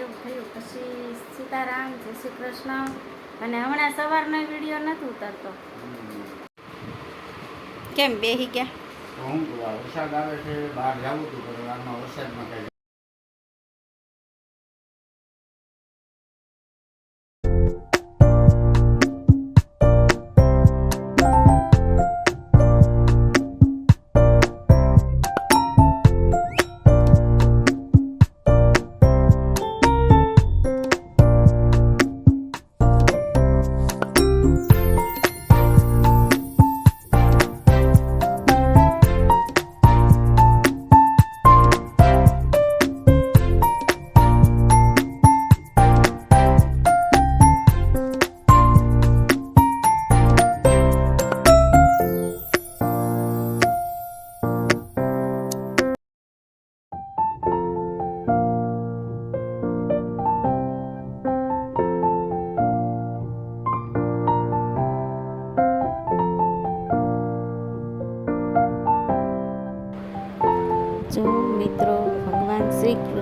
એવું થયું. પછી સીતારામ, જય શ્રી કૃષ્ણ. અને હમણાં સવારનો વીડિયો નથી ઉતરતો. કેમ બેહી ગયા? હું વરસાદ આવે છે, બહાર જવું હતું, પણ વરસાદમાં કઈ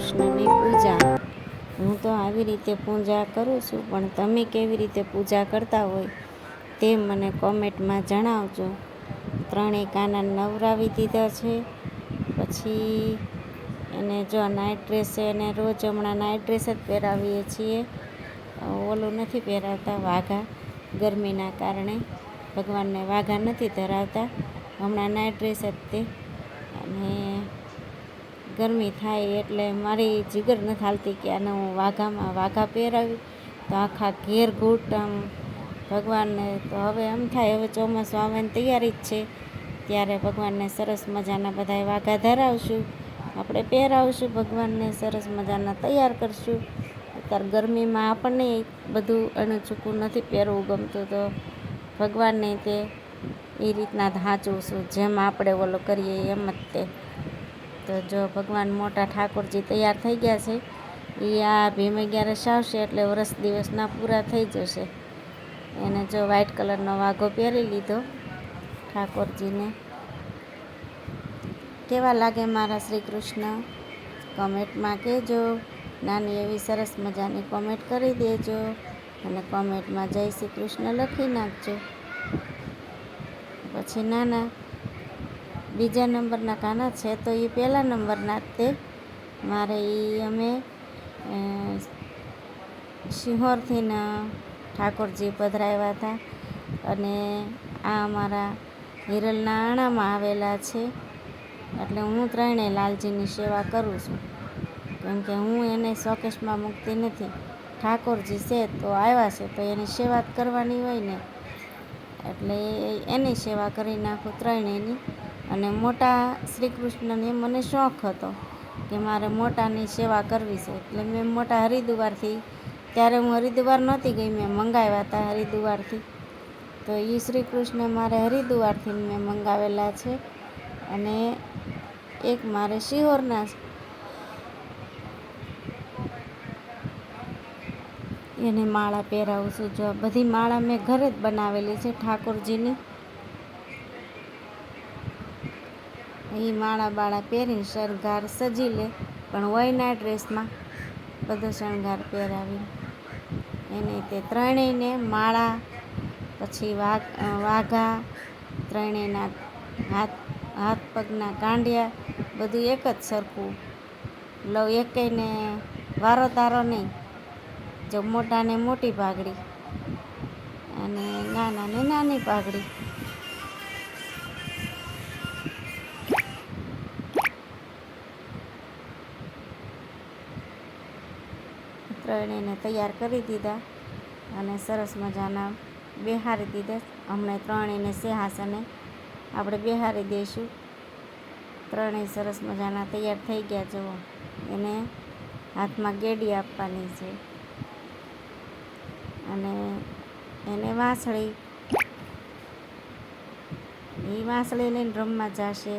કૃષ્ણની પૂજા. હું તો આવી રીતે પૂજા કરું છું, પણ તમે કેવી રીતે પૂજા કરતા હોય તે મને કોમેન્ટમાં જણાવજો. ત્રણેય કાના નવરાવી દીધા છે. પછી એને જો નાઇટ ડ્રેસ છે, એને રોજ હમણાં નાઇટ ડ્રેસ જ પહેરાવીએ છીએ. ઓલું નથી પહેરાવતા, વાઘા. ગરમીના કારણે ભગવાનને વાઘા નથી ધરાવતા. હમણાં નાઇટ ડ્રેસ જ તે. અને ગરમી થાય એટલે મારી જીગર નથી હાલતી કે આને હું વાઘામાં વાઘા પહેરાવી, તો આખા ઘેર ઘૂંટ આમ ભગવાનને, તો હવે એમ થાય, હવે ચોમાસું આવવાની તૈયારી જ છે. ત્યારે ભગવાનને સરસ મજાના બધાય વાઘા ધરાવશું. આપણે પહેરાવશું ભગવાનને, સરસ મજાના તૈયાર કરશું. અત્યારે ગરમીમાં આપણને બધું અણું ચૂકું નથી પહેરવું ગમતું, તો ભગવાનને તે એ રીતના ધાંચવું છું જેમ આપણે ઓલો કરીએ એમ જ તે. તો જો ભગવાન મોટા ઠાકોરજી તૈયાર થઈ ગયા છે એ આ ભીમ અગિયારસ આવશે એટલે વરસ દિવસના પૂરા થઈ જશે. એને જો વ્હાઈટ કલરનો વાઘો પહેરી લીધો, ઠાકોરજીને. કેવા લાગે મારા શ્રી કૃષ્ણ? કોમેન્ટમાં કહેજો. નાની એવી સરસ મજાની કોમેન્ટ કરી દેજો અને કોમેન્ટમાં જય શ્રી કૃષ્ણ લખી નાખજો. પછી નાના બીજા નંબરના કાના છે, તો એ પહેલા નંબરના તે મારે એ અમે સિંહોરથી ઠાકોરજી પધરાવ્યા હતા. અને આ અમારા હિરલના આણામાં આવેલા છે. એટલે હું ત્રણેય લાલજીની સેવા કરું છું. કેમ કે હું એને શોકેશમાં મૂકતી નથી. ઠાકોરજી છે તો આવ્યા છે, તો એની સેવા જ કરવાની હોય ને. એટલે એની સેવા કરી નાખું ત્રણેયની. અને મોટા શ્રી કૃષ્ણને મને શોખ હતો કે મારે મોટાની સેવા કરવી છે. એટલે મેં મોટા હરિદ્વારથી, ત્યારે હું હરિદ્વાર નહોતી ગઈ, મેં મંગાવ્યા હતા હરિદ્વારથી. તો એ શ્રી કૃષ્ણ મારે હરિદ્વારથી મેં મંગાવેલા છે અને એક મારે શિહોરના એને માળા પહેરાવું છું. જો બધી માળા મેં ઘરે જ બનાવેલી છે ઠાકોરજીની. એ માળા બાળા પહેરીને શણગાર સજી લે. પણ વયના ડ્રેસમાં. બધો શણગાર પહેરાવી એને તે ત્રણેયને માળા, પછી વાઘ વાઘા, ત્રણેયના હાથ હાથ પગના કાંડિયા, બધું એક જ સરખું. લવ એકેયને વારો તારો નહીં. જો મોટાને મોટી પાઘડી. અને નાનાને નાની પાઘડી. ત્રણેયને તૈયાર કરી દીધા અને સરસ મજાના બેહારી દીધા. હમણાં ત્રણેયને સિંહાસને આપણે બેહારી દઈશું. ત્રણેય સરસ મજાના તૈયાર થઈ ગયા જુઓ, એને હાથમાં ગેડી આપવાની છે. અને એને વાંસળી, એ વાંસળી લઈને રમવા જશે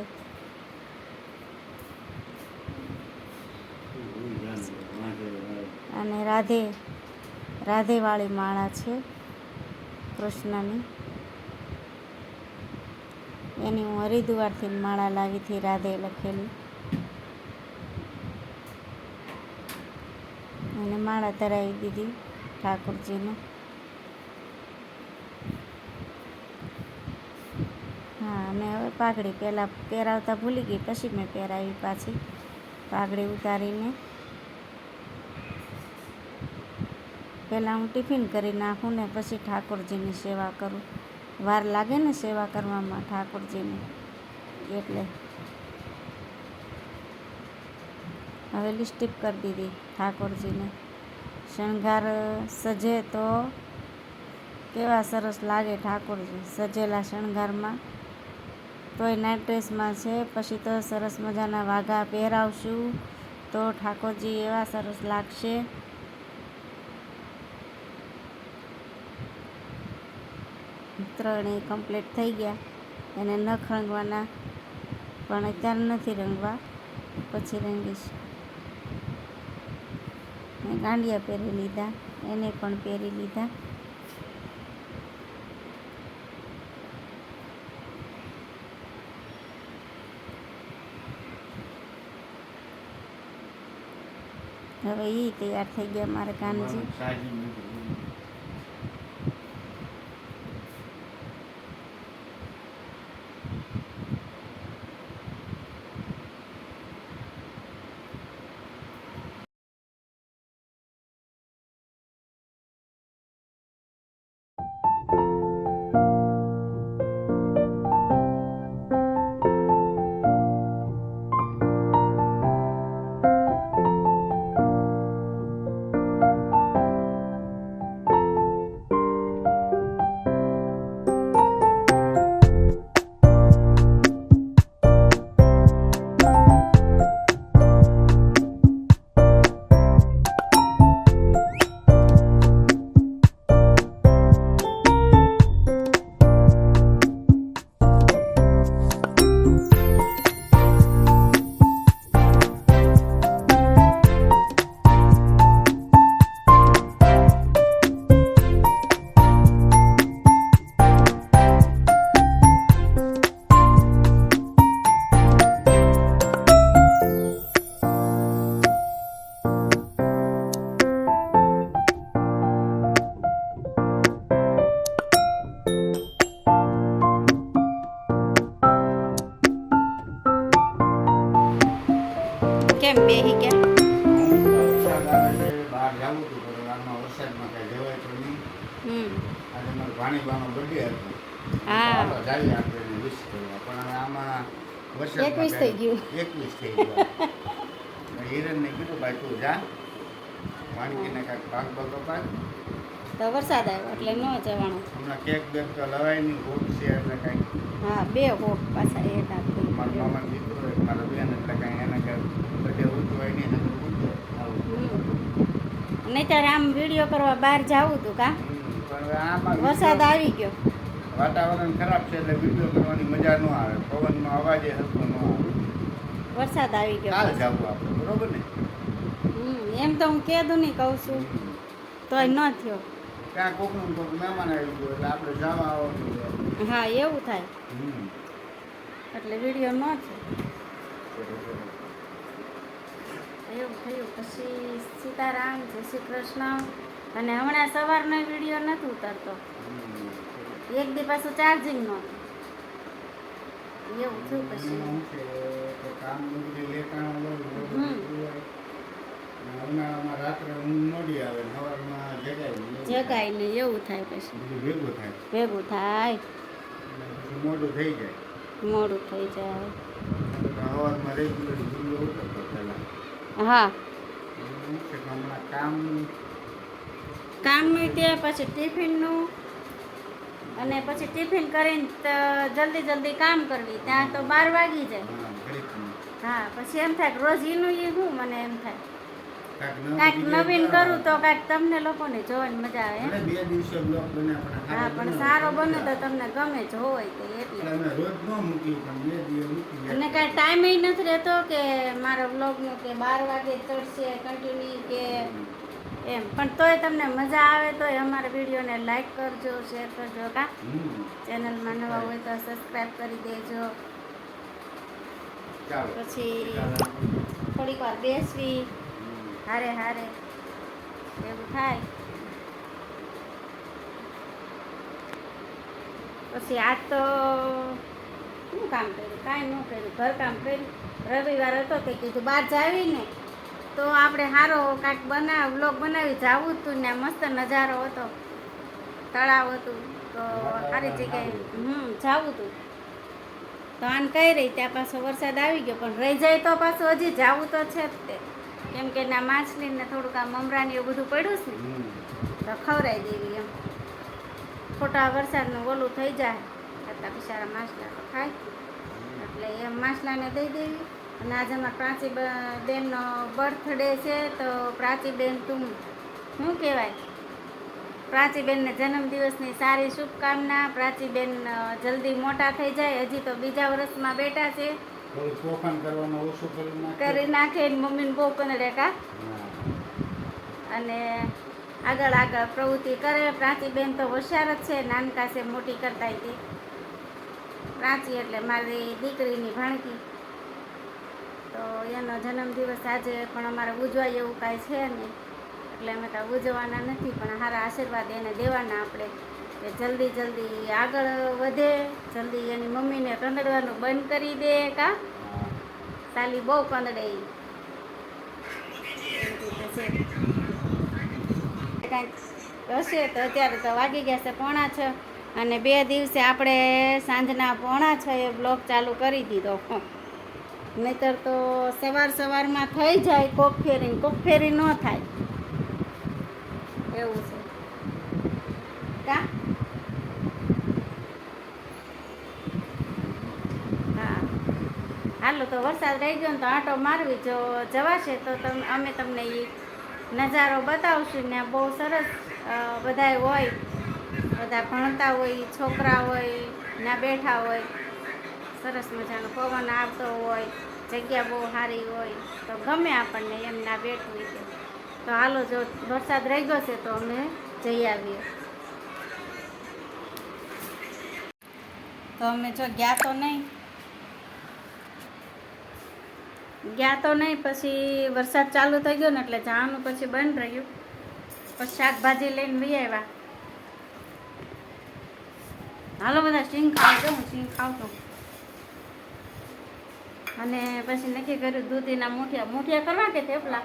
અને રાધે, રાધેવાળી માળા છે કૃષ્ણની. એની હું હરિદ્વારથી માળા લાવી હતી, રાધે લખેલી. અને માળા ધરાવી દીધી ઠાકોરજીને. હા મેં હવે પાઘડી પહેલાં પહેરાવતા ભૂલી ગઈ, પછી મેં પહેરાવી પાછી. પાઘડી ઉતારીને પહેલાં હું ટિફિન કરી નાખું ને પછી ઠાકોરજીની સેવા કરું. વાર લાગે ને સેવા કરવામાં ઠાકોરજીની, એટલે. હવે લિસ્ટિપ કરી દીધી ઠાકોરજીને. શણગાર સજે તો કેવા સરસ લાગે ઠાકોરજી, સજેલા શણગારમાં. તોય નાઇટ ડ્રેસમાં છે, પછી તો સરસ મજાના વાઘા પહેરાવશું. તો ઠાકોરજી એવા સરસ લાગશે. ત્રણેય કમ્પ્લીટ થઈ ગયા. એને નખ રંગવાના પણ અત્યારે નથી રંગવા. પછી રંગીશ. મેં ગાંડિયા પહેરી લીધા, એને પણ પહેરી લીધા. હવે એ તૈયાર થઈ ગયા મારા કાનજી બહાર જવું હતું પણ આમાં વરસાદમાં કઈ જવાય તો નહીં. હમ. આજે મારા ભાણીબાનો બર્થડે હતો. હા. ચાલો જઈએ આપણે એને wish કરવા. પણ હવે આમાં વરસાદ એકવીસ થઈ ગયું. 21 થઈ ગયું. હિરણને કીધું ભાઈ તું જા. વાનગીને કાંઈક ભાગ ભાગ અપાય તો વરસાદ આવ્યો એટલે ન જવાનું. હમણાં કેક બેક તો લવાય નહીં ભૂખ છે એટલે કાંઈક. હા બે હોટ પાછા એક આપી. મારા મામા દીકરો એક મારા બેન એટલે કાંઈ બધે ઉજવાય નહીં નકર ઉજવે આવું નહીં ત્યારે આમ વીડિયો કરવા બહાર જાવું હતું કા? વરસાદ આવી ગયો. વાતાવરણ ખરાબ છે એટલે વીડિયો કરવાની મજા ન આવે. પવનનો અવાજ એ ન આવે. વરસાદ આવી ગયો. કાલ જવું આપણે બરોબર ને? હમ એમ તો હું કેદું નહીં કહું છું. તોય ન થયો. ક્યાં કોકનું કોક મહેમાન આવી ગયો એટલે આપણે જવા આવવાનું હા એવું થાય. એટલે વીડિયો ન થયો. એવું થયું. પછી સીતારામ જય શ્રી કૃષ્ણ અને હમણાં સવારનો વીડિયો નથી ઉતરતો. એક દી પાછું ચાર્જિંગ નો એવું થયું પછી. જગાય ને એવું થાય. પછી. ભેગું થાય. ભેગું થાય. મોડું થઈ જાય. મોડું થઈ જાય સવારમાં રેગ્યુલર વીડિયો ઉતરતો પહેલાં હા. કામનું તે પછી ટિફિનનું અને પછી ટિફિન કરીને જલ્દી જલ્દી કામ કરવી ત્યાં તો બાર વાગી જાય. હા, પછી એમ થાય કે રોજ એનું એ હું મને એમ થાય. કાંઈક નવીન. કરું તો કાંઈક તમને લોકોને જોવાની મજા આવે બે દિવસે બ્લોગ બને હા પણ સારો બને તો તમને ગમે જ હોય તો એટલે. અમે રોજ ન મૂકી પણ બે દિવસ મૂકી અને કાંઈ ટાઈમ નથી રહેતો કે મારા વ્લોગનો કે બાર વાગે ચડશે કન્ટિન્યુ કે એમ. પણ તોય તમને મજા આવે તોય અમારા વિડીયોને લાઈક કરજો શેર કરજો કા. ચેનલમાં નવા હોય તો સબસ્ક્રાઈબ કરી દેજો. પછી થોડીક વાર બેસવી. હારે હારે. એવું થાય. પછી આજ તો શું કામ કર્યું? કાંઈ ન કર્યું. ઘર કામ કર્યું. રવિવાર હતો તે કીધું બહાર જાવીને તો આપણે સારો કાંઈક બનાવ બ્લોગ બનાવી. જાવું જ તું ને મસ્ત નજારો હતો. તળાવ હતું. તો સારી જગ્યાએ, હમ, જાવું તું. તો આને કહી રહી? ત્યાં પાછો વરસાદ આવી ગયો. પણ રહી જાય તો પાછું હજી જવું તો છે જ તે. કેમ કે ના માછલી ને થોડુંક આ મમરાને એવું બધું પડ્યું છે ને તો ખવરાઈ દેવી એમ. ખોટા વરસાદનું ઓલું થઈ જાય એટલા બિચારા માછલા તો ખાય. એટલે એમ માછલાને દઈ દેવી. અને આજે અમારા પ્રાચી બેનનો બર્થડે છે તો પ્રાચીબેન તું શું કહેવાય? પ્રાચીબેનને જન્મદિવસની સારી શુભકામના. પ્રાચીબેન જલ્દી મોટા થઈ જાય. હજી તો બીજા વર્ષમાં બેઠા છે. કરી નાખે. મમ્મીને બહુ કનડે કા અને આગળ આગળ પ્રવૃત્તિ કરે. પ્રાચીબેન તો હોશિયાર જ છે. નાનકા છે મોટી કરતા હતી. પ્રાચી એટલે મારી દીકરીની ભાણકી. તો એનો જન્મદિવસ આજે પણ અમારે ઉજવાય એવું કાંઈ છે નહીં. એટલે અમે કાંઈ ઉજવવાના નથી પણ સારા આશીર્વાદ એને દેવાના આપણે. કે જલ્દી જલ્દી આગળ વધે. જલ્દી એની મમ્મીને કંદડવાનું બંધ કરી દે કા. સાલી બહુ કંદડે. ઈ. એવી કાંઈક હશે તો અત્યારે તો વાગી ગયા છે પોણા છ. અને બે દિવસે આપણે સાંજના પોણા છ એ બ્લોગ ચાલુ કરી દીધો. નહીતર તો સવાર સવારમાં થઈ જાય કોક ફેરી કોક ફેરી ન થાય. એવું છે કા હા હાલો તો વરસાદ રહી ગયો ને તો આંટો મારવી જો જવાશે તો તમ, અમે તમને એ નજારો બતાવશું ને બહુ સરસ બધા હોય, બધા ભણતા હોય છોકરા હોય, ના બેઠા હોય, સરસ મજાનો પવન આવતો હોય, જગ્યા બહુ સારી હોય, તો ગમે આપણને એમ ના બેઠવું હોય તો હાલો જો વરસાદ રહી ગયો છે તો અમે જઈ આવીએ. તો અમે જો ગયા તો નહીં ગયા તો નહીં પછી વરસાદ ચાલુ થઈ ગયો ને એટલે જવાનું પછી બંધ રહ્યું. પછી શાકભાજી લઈને વી આવ્યા. હાલો બધા સિંગ ખાવ છું હું સિંગ ખાઉં છું. અને પછી નક્કી કર્યું દૂધીના મૂઠિયા મૂઠિયા કરવા કે થેપલા?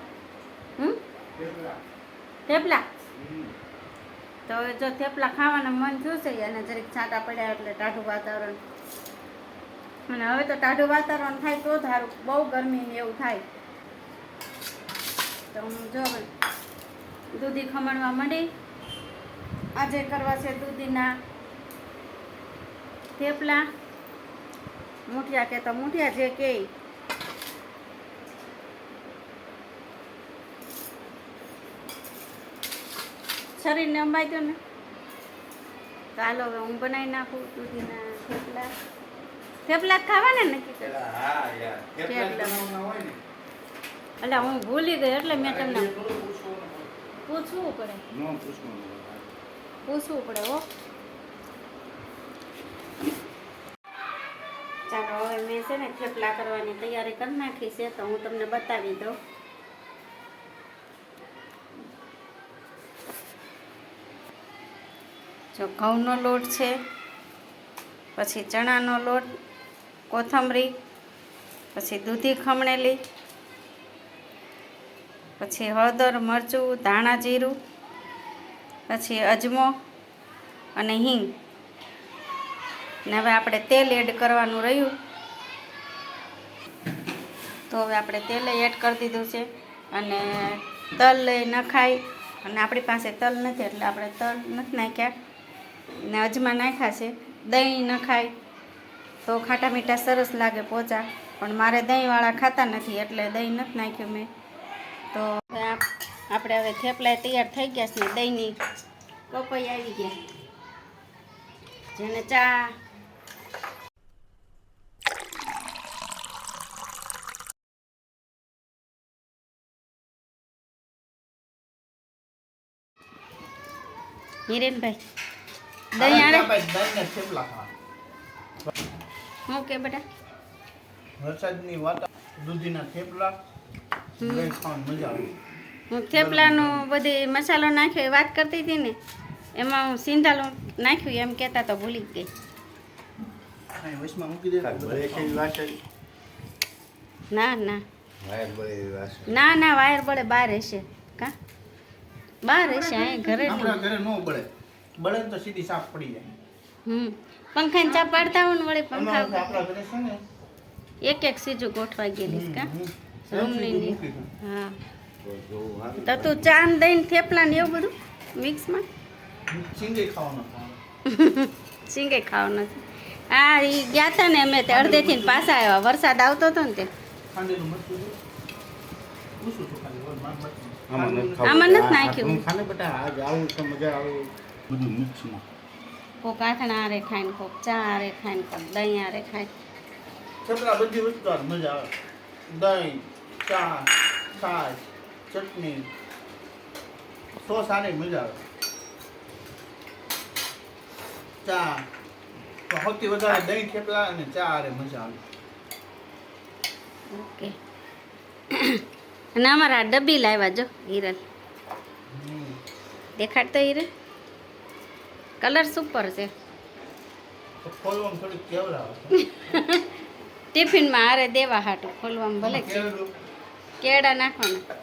હમ? થેપલા. તો જો થેપલા ખાવાના મન જોશે છે અને જરીક છાંટા પડ્યા એટલે ટાઢું વાતાવરણ. અને હવે તો ટાઢું વાતાવરણ થાય તો ધારું બહુ ગરમી ને એવું થાય. તો હું જો દૂધી ખમણવા માંડી. આજે કરવા છે દૂધીના થેપલા. મૂઠિયા કે તો મૂઠિયા જે કે. શરીરને અંબાઈ ગયો ને. હાલો હવે હું બનાવી નાખું દૂધીના થેપલા. થેપલા ખાવાના નક્કી હા યાર કેટલા કેટલા? હોય ને એટલે હું ભૂલી ગઈ એટલે મેં તમને. પૂછવું પડે. પૂછવું પડે હો ચાલો હવે મેં છે ને થેપલા કરવાની તૈયારી કરી નાખી છે તો હું તમને બતાવી દઉં જો ઘઉંનો લોટ છે પછી ચણાનો લોટ કોથમરી, પછી દૂધી ખમણેલી, પછી હળદર મરચું, ધાણા જીરું, પછી અજમો અને હિંગ. ને હવે આપણે તેલ એડ કરવાનું રહ્યું. તો હવે આપણે તેલ એડ કરી દીધું છે અને તલ લઈ નખાય. અને આપણી પાસે તલ નથી, એટલે આપણે તલ નથી નાખ્યા. ને અજમા નાખ્યા છે. દહીં ન ખાય તો ખાટા મીઠા સરસ લાગે પોચા. પણ મારે દહીંવાળા ખાતા નથી એટલે દહીં નથી નાખ્યું મેં. તો આપણે હવે થેપલા તૈયાર થઈ ગયા છે ને દહીંની. કપાઈ આવી ગયા. જેને ચા હિરેનભાઈ દહીં આડે હું કે બેટા? વરસાદની વાત દૂધીના થેપલા. મજા હું થેપલાનો બધી મસાલો નાખ્યો એ વાત કરતી હતી ને એમાં હું સિંધાલું નાખ્યું એમ કહેતા તો ભૂલી જ ગઈ. ના ના. ના ના વાયર બળે બહાર હશે. કા? બહાર હશે અહીં ઘરે ઘરે ન બળે. બળે તો સીધી સાફ પડી જાય. હમ. પંખાને ચા પાડતા હોય ને વળી પંખા આપણા ઘરે છે ને એક એક સીજું ગોઠવા ગયેલી કા. રૂમની ની. હા તો. તો ચા ને દહીં ને થેપલા ને એવું બધું મિક્સમાં સિંગે ખાવાનું નથી હા એ ગયા હતા ને અમે તે અડધેથી ને પાછા આવ્યા વરસાદ આવતો હતો ને તે. આમાં નથી ખાવું. નાખ્યું. ખાને બેટા આજ આવું છે મજા આવે બધું મિક્સમાં કોક આથણા આરે ખાય ને કોક ચા આરે ખાય ને કોક દહીં આરે ખાય થેપલા બધી વસ્તુ મજા આવે. દહીં ચા છાશ ચટણી. સોસ આને મજા આવે. ચા. તો સૌથી વધારે દહીં થેપલા અને ચા આરે મજા આવે. ઓકે. અને અમારા ડબ્બી લાવ્યા જો હિરલ. દેખાડતો હિરલ? કલર સુપર છે. ટિફિનમાં આરે દેવા હાટું ખોલવામાં ભલે કેળા નાખવાના.